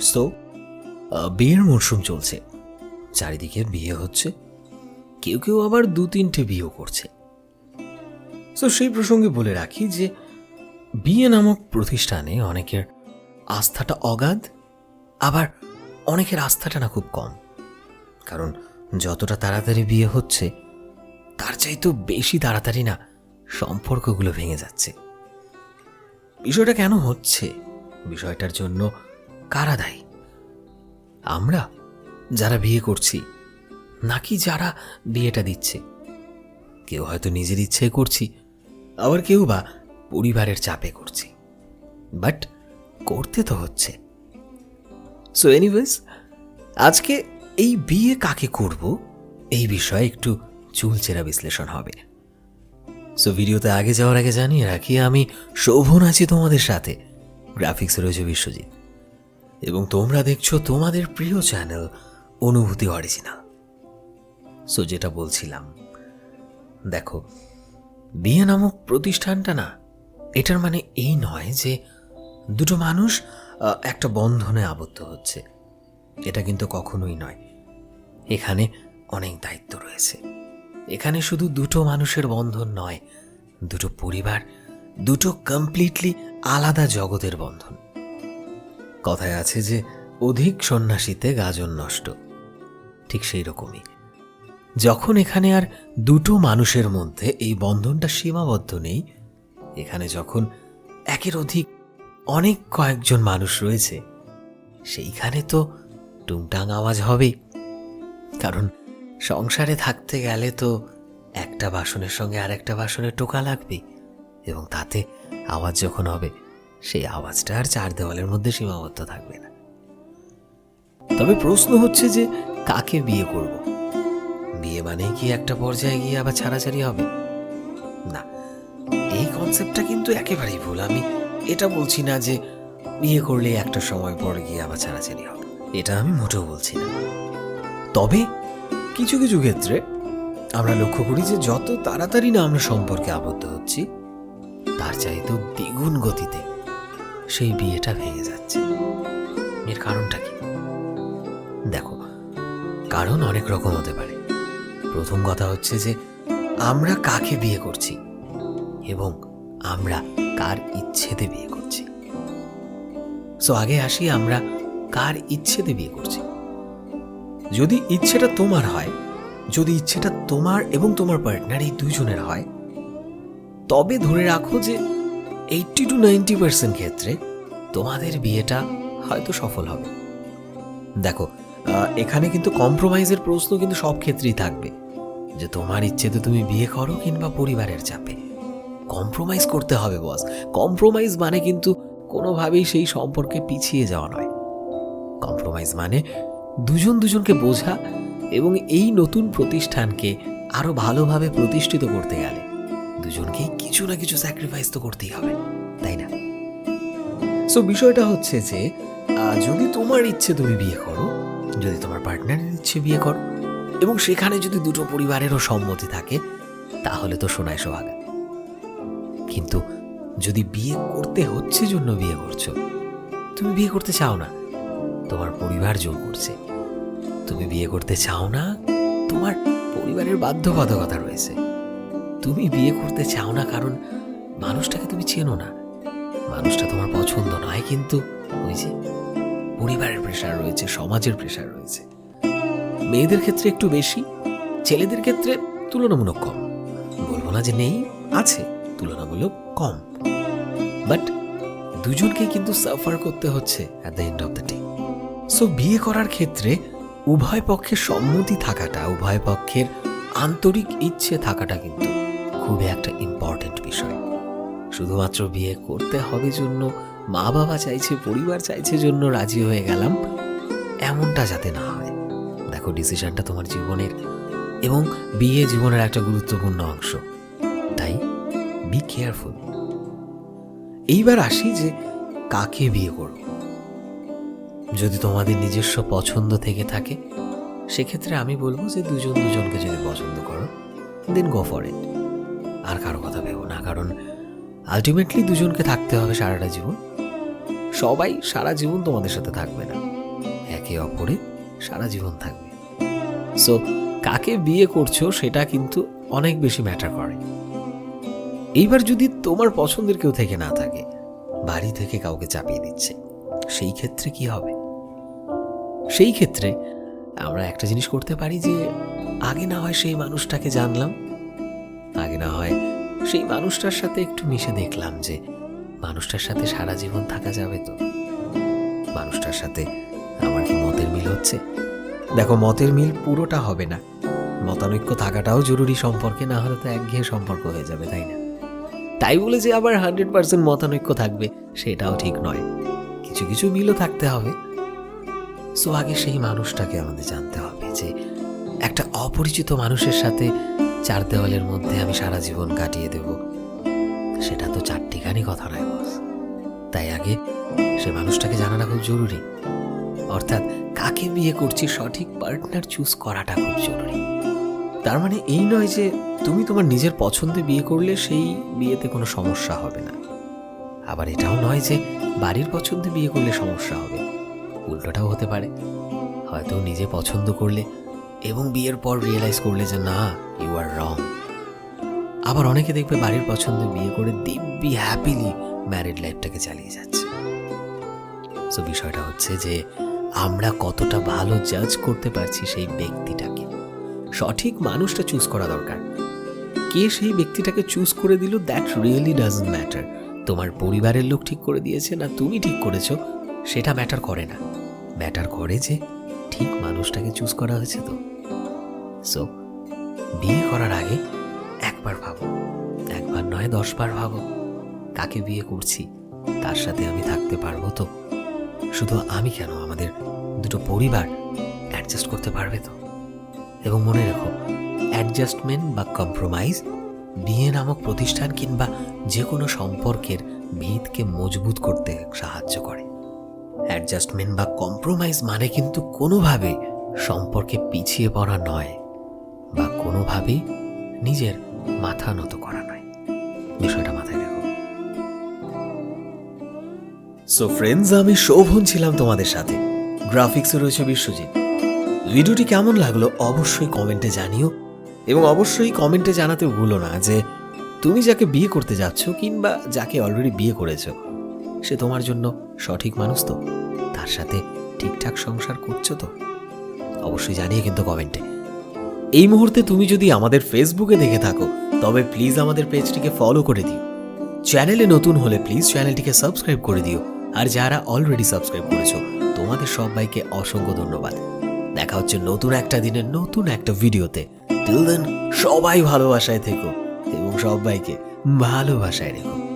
So বিয়ের মরশুম চলছে। চারিদিকে বিয়ে হচ্ছে। কেউ কেউ আবার দু তিনটে বিয়েও করছে। সো, সেই প্রসঙ্গে বলে রাখি যে, বিয়ে নামক প্রতিষ্ঠানে অনেকের আস্থাটা অগাধ, আবার অনেকের আস্থাটা না খুব কম। কারণ, যতটা তাড়াতাড়ি বিয়ে হচ্ছে, তার চাইতেও বেশি তাড়াতাড়ি না সম্পর্কগুলো ভেঙে যাচ্ছে। বিষয়টা কেন হচ্ছে? বিষয়টার জন্য কারা দায়ী? আমরা যারা বিয়ে করছি, নাকি যারা বিয়েটা দিচ্ছে? কেউ হয়তো নিজের ইচ্ছায় করছি, আবার কেউ বা পরিবারের চাপে করছি। বাট করতে তো হচ্ছে। সো এনিওয়েজ আজকে এই বিয়ে কাকে করব, এই বিষয়ে একটু চুলচেরা বিশ্লেষণ হবে। সো ভিডিওতে আগে যাওয়ার আগে জানিয়ে রাখি, আমি শোভন আছি তোমাদের সাথে। গ্রাফিক্সে রয়েছে বিশ্বজিৎ। এবং তোমরা দেখছ তোমাদের প্রিয় চ্যানেল অনুভূতি অরিজিনাল। সো যেটা বলছিলাম, দেখো, বিয়ে নামক প্রতিষ্ঠানটা না, এটার মানে এই নয় যে দুটো মানুষ একটা বন্ধনে আবদ্ধ হচ্ছে। এটা কিন্তু কখনোই নয়। এখানে অনেক দায়িত্ব রয়েছে। এখানে শুধু দুটো মানুষের বন্ধন নয়, দুটো পরিবার, দুটো কমপ্লিটলি আলাদা জগতের বন্ধন। কথায় আছে যে, অধিক সন্ন্যাসীতে গাজন নষ্ট। ঠিক সেই রকমই। যখন এখানে আর দুটো মানুষের মধ্যে এই বন্ধনটা সীমাবদ্ধ নেই, এখানে যখন একের অধিক অনেক কয়েকজন মানুষ রয়েছে, সেইখানে তো টুংটাং আওয়াজ হবেই। কারণ সংসারে থাকতে গেলে তো একটা বাসনের সঙ্গে আর একটা বাসনের টোকা লাগবে এবং তাতে আওয়াজ যখন হবে সেই আওয়াজটা আর চার দেওয়ালের মধ্যে সীমাবদ্ধ থাকবে না। তবে প্রশ্ন হচ্ছে যে, কাকে বিয়ে করব? বিয়ে মানে কি একটা পর্যায়ে গিয়ে আবার ছাড়াছাড়ি হবে? না, এই কনসেপ্টটা কিন্তু একেবারেই ভুল। আমি এটা বলছি না যে, বিয়ে করলে একটা সময় পর গিয়ে আবার ছাড়াছাড়ি হবে। এটা আমি মোটেও বলছি না। তবে কিছু কিছু ক্ষেত্রে আমরা লক্ষ্য করি যে, যত তাড়াতাড়ি না আমরা সম্পর্কে আবদ্ধ হচ্ছি, তার চাইতেও দ্বিগুণ গতিতে সেই বিয়েটা ভেঙে যাচ্ছে। এর কারণটা কি? দেখো, কারণ অনেক রকম হতে পারে। প্রথম কথা হচ্ছে যে, আমরা কাকে বিয়ে করছি এবং আমরা কার ইচ্ছেতে বিয়ে করছি। সো আগে আসি আমরা কার ইচ্ছেতে বিয়ে করছি। যদি ইচ্ছেটা তোমার হয়, যদি ইচ্ছেটা তোমার এবং তোমার পার্টনার এই দুজনের হয়, তবে ধরে রাখো যে এইটটি টু নাইনটি পার্সেন্ট ক্ষেত্রে তোমাদের বিয়েটা হয়তো সফল হবে। দেখো এখানে কিন্তু কম্প্রোমাইজের প্রশ্ন কিন্তু সব ক্ষেত্রেই থাকবে। যে তোমার ইচ্ছেতে তুমি বিয়ে করো কিংবা পরিবারের চাপে। কম্প্রোমাইজ করতে হবে বস কম্প্রোমাইজ মানে কিন্তু কোনোভাবেই সেই সম্পর্কে পিছিয়ে যাওয়া নয়। কম্প্রোমাইজ মানে দুজন দুজনকে বোঝা এবং এই নতুন প্রতিষ্ঠানকে আরও ভালোভাবে প্রতিষ্ঠিত করতে গেলে। দুজনকেই কিছু না কিছু স্যাক্রিফাইস তো করতেই হবে, তাই না? সো বিষয়টা হচ্ছে যে যদি তোমার ইচ্ছে তুমি বিয়ে করো, যদি তোমার পার্টনারের ইচ্ছে বিয়ে করো, এবং সেখানে যদি দুটো পরিবারেরও সম্মতি থাকে, তাহলে তো শোনায় সোহাগা। কিন্তু যদি বিয়ে করতে হচ্ছে জন্য বিয়ে করছ, তুমি বিয়ে করতে চাও না, তোমার পরিবার জোর করছে। তুমি বিয়ে করতে চাও না, তোমার পরিবারের বাধ্যবাধকতা রয়েছে। তুমি বিয়ে করতে চাও না, কারণ মানুষটাকে তুমি চেনো না। মানুষটা তোমার পছন্দ নয়, কিন্তু ওই যে পরিবারের প্রেশার রয়েছে, সমাজের প্রেশার রয়েছে। মেয়েদের ক্ষেত্রে একটু বেশি, ছেলেদের ক্ষেত্রে তুলনামূলক কম। বলব না যে নেই, আছে, তুলনামূলক কম। বাট দুজনকেই কিন্তু সাফার করতে হচ্ছে at the end of the day so বিয়ে করার ক্ষেত্রে উভয় পক্ষের সম্মতি থাকাটা, উভয় পক্ষের আন্তরিক ইচ্ছে থাকাটা কিন্তু খুবই একটা ইম্পর্ট্যান্ট বিষয়। শুধুমাত্র বিয়ে করতে হবে জন্য মা বাবা চাইছে, পরিবার চাইছে জন্য রাজি হয়ে গেলাম, এমনটা যাতে না হয়। দেখো ডিসিশনটা তোমার জীবনের এবং বিয়ে জীবনের একটা গুরুত্বপূর্ণ অংশ। তাই বি কেয়ারফুল এইবার আসি যে, কাকে বিয়ে করব? যদি তোমাদের নিজস্ব পছন্দ থেকে থাকে, সেক্ষেত্রে আমি বলব যে দুজন দুজনকে যদি পছন্দ করো দেন গো ফর ইট আর কারও কথা ভেবো না, কারণ আলটিমেটলি দুজনকে থাকতে হবে সারাটা জীবন। সবাই সারা জীবন তোমাদের সাথে থাকবে না। একে অপরে সারা জীবন থাকবে। সো কাকে বিয়ে করছ সেটা কিন্তু অনেক বেশি ম্যাটার করে। এইবার যদি তোমার পছন্দের কেউ থেকে না থাকে, বাড়ি থেকে কাউকে চাপিয়ে দিচ্ছে, সেই ক্ষেত্রে কি হবে? সেই ক্ষেত্রে আমরা একটা জিনিস করতে পারি যে, আগে না হয় সেই মানুষটাকে জানলাম আগে না হয় সেই মানুষটার সাথে একটু মিশে দেখলাম যে মানুষটার সাথে সারা জীবন থাকা যাবে তো। মানুষটার সাথে আমার কি মতের মিল হচ্ছে? দেখো, মতের মিল পুরোটা হবে না। মতানৈক্য থাকাটাও জরুরি সম্পর্কে, না হলে তো একঘেয়ে সম্পর্ক হয়ে যাবে, তাই না? তাই বলে যে আবার হান্ড্রেড পার্সেন্ট মতানৈক্য থাকবে, সেটাও ঠিক নয়। কিছু কিছু মিলও থাকতে হবে। সো আগে সেই মানুষটাকে আমাদের জানতে হবে যে একটা অপরিচিত মানুষের সাথে চার দেওয়ালের মধ্যে আমি সারা জীবন কাটিয়ে দেব। সেটা তো চারটিখানি কথা নয়, বস। তাই আগে সে মানুষটাকে জানাটা খুব জরুরি। অর্থাৎ কাকে বিয়ে করছি, সঠিক পার্টনার চুজ করাটা খুব জরুরি। তার মানে এই নয় যে তুমি তোমার নিজের পছন্দে বিয়ে করলে সেই বিয়েতে কোনো সমস্যা হবে না। আবার এটাও নয় যে বাড়ির পছন্দে বিয়ে করলে সমস্যা হবে। উল্টোটাও হতে পারে। হয়তো নিজে পছন্দ করলে এবং বিয়ের পর রিয়েলাইজ করলে যে না ইউ আর রং আবার অনেকে দেখবে বাড়ির পছন্দে বিয়ে করে দিব্যি হ্যাপিলি ম্যারিড লাইফটাকে চালিয়ে যাচ্ছে। সো বিষয়টা হচ্ছে যে আমরা কতটা ভালো জাজ করতে পারছি সেই ব্যক্তিটাকে। সঠিক মানুষটা চুজ করা দরকার। কে সেই ব্যক্তিটাকে চুজ করে দিল দ্যাট রিয়েলি ডাজন্ট ম্যাটার তোমার পরিবারের লোক ঠিক করে দিয়েছে না তুমি ঠিক করেছ, সেটা ম্যাটার করে না। ম্যাটার করে যে ঠিক মানুষটাকে চুজ করা হয়েছে তো। সো বিয়ে করার আগে একবার ভাবো, একবার নয়, দশবার ভাবো, কাকে বিয়ে করছি, তার সাথে আমি থাকতে পারব তো। শুধু আমি কেন, আমাদের দুটো পরিবার অ্যাডজাস্ট করতে পারবে তো। এবং মনে রেখো অ্যাডজাস্টমেন্ট বা কম্প্রোমাইজ বিয়ে নামক প্রতিষ্ঠান কিংবা যে কোনো সম্পর্কের ভিতকে মজবুত করতে সাহায্য করে। অ্যাডজাস্টমেন্ট বা কম্প্রোমাইজ মানে কিন্তু কোনোভাবে সম্পর্কে পিছিয়ে পড়া নয় বা কোনোভাবেই নিজের মাথা নত করা নয়। বিষয়টা মাথায় রাখো। সো ফ্রেন্ডস আমি শোভন ছিলাম তোমাদের সাথে। গ্রাফিক্সে রয়েছে বিশ্বজিৎ। ভিডিওটি কেমন লাগল অবশ্যই কমেন্টে জানিও। এবং অবশ্যই কমেন্টে জানাতে ভুলো না যে তুমি যাকে বিয়ে করতে যাচ্ছ কিংবা যাকে অলরেডি বিয়ে করেছ সে তোমার জন্য সঠিক মানুষ তো। তার সাথে ঠিকঠাক সংসার করছ তো। অবশ্যই জানিয়ে কিন্তু কমেন্টে। এই মুহূর্তে তুমি যদি আমাদের ফেসবুকে দেখে থাকো, তবে প্লিজ আমাদের পেজটিকে ফলো করে দিও। চ্যানেলে নতুন হলে প্লিজ চ্যানেলটিকে সাবস্ক্রাইব করে দিও। আর যারা অলরেডি সাবস্ক্রাইব করেছ, তোমাদের সবাইকে অসংখ্য ধন্যবাদ। দেখা হচ্ছে নতুন একটা দিনের নতুন একটা ভিডিওতে। টিল দেন সবাই ভালোবাসায় থেকো এবং সবাইকে ভালোবাসায় রেখো।